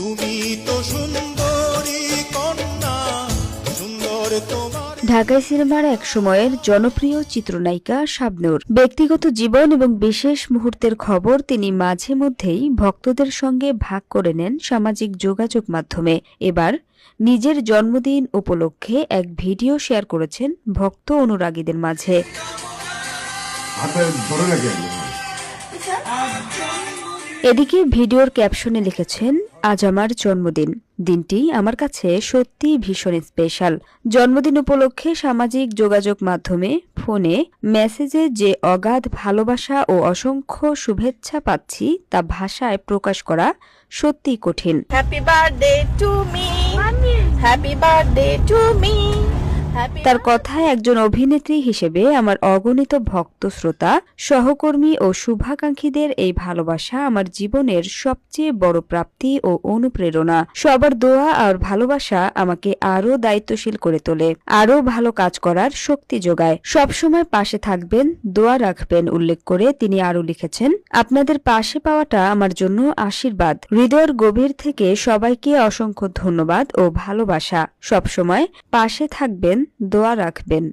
তুমি তো সুন্দরী কন্যা সুন্দর তোমার ঢাকাই সিনেমার এক সময়ের জনপ্রিয় চিত্রনায়িকা শাবনূর। ব্যক্তিগত জীবন এবং বিশেষ মুহূর্তের খবর তিনি মাঝে মধ্যেই ভক্তদের সঙ্গে ভাগ করে নেন সামাজিক যোগাযোগ মাধ্যমে। এবার নিজের জন্মদিন উপলক্ষে এক ভিডিও শেয়ার করেছেন ভক্ত অনুরাগীদের মাঝে। এদিকে ভিডিওর ক্যাপশনে লিখেছেন, আজ আমার জন্মদিন দিনটি আমার কাছে সত্যি ভীষণ স্পেশাল জন্মদিন উপলক্ষে সামাজিক যোগাযোগ মাধ্যমে, ফোনে, মেসেজে যে অগাধ ভালোবাসা ও অসংখ্য শুভেচ্ছা পাচ্ছি তা ভাষায় প্রকাশ করা সত্যিই কঠিন Happy birthday to me. Happy birthday to me. তার কথায় একজন অভিনেত্রী হিসেবে আমার অগণিত ভক্ত শ্রোতা, সহকর্মী ও শুভাকাঙ্ক্ষীদের এই ভালোবাসা আমার জীবনের সবচেয়ে বড় প্রাপ্তি ও অনুপ্রেরণা। সবার দোয়া আর ভালোবাসা আমাকে আরও দায়িত্বশীল করে তোলে, আরও ভালো কাজ করার শক্তি যোগায়। সবসময় পাশে থাকবেন, দোয়া রাখবেন উল্লেখ করে তিনি আরও লিখেছেন, আপনাদের পাশে পাওয়াটা আমার জন্য আশীর্বাদ। হৃদয়ের গভীর থেকে সবাইকে অসংখ্য ধন্যবাদ ও ভালোবাসা। সবসময় পাশে থাকবেন দোয়া রাখবেন।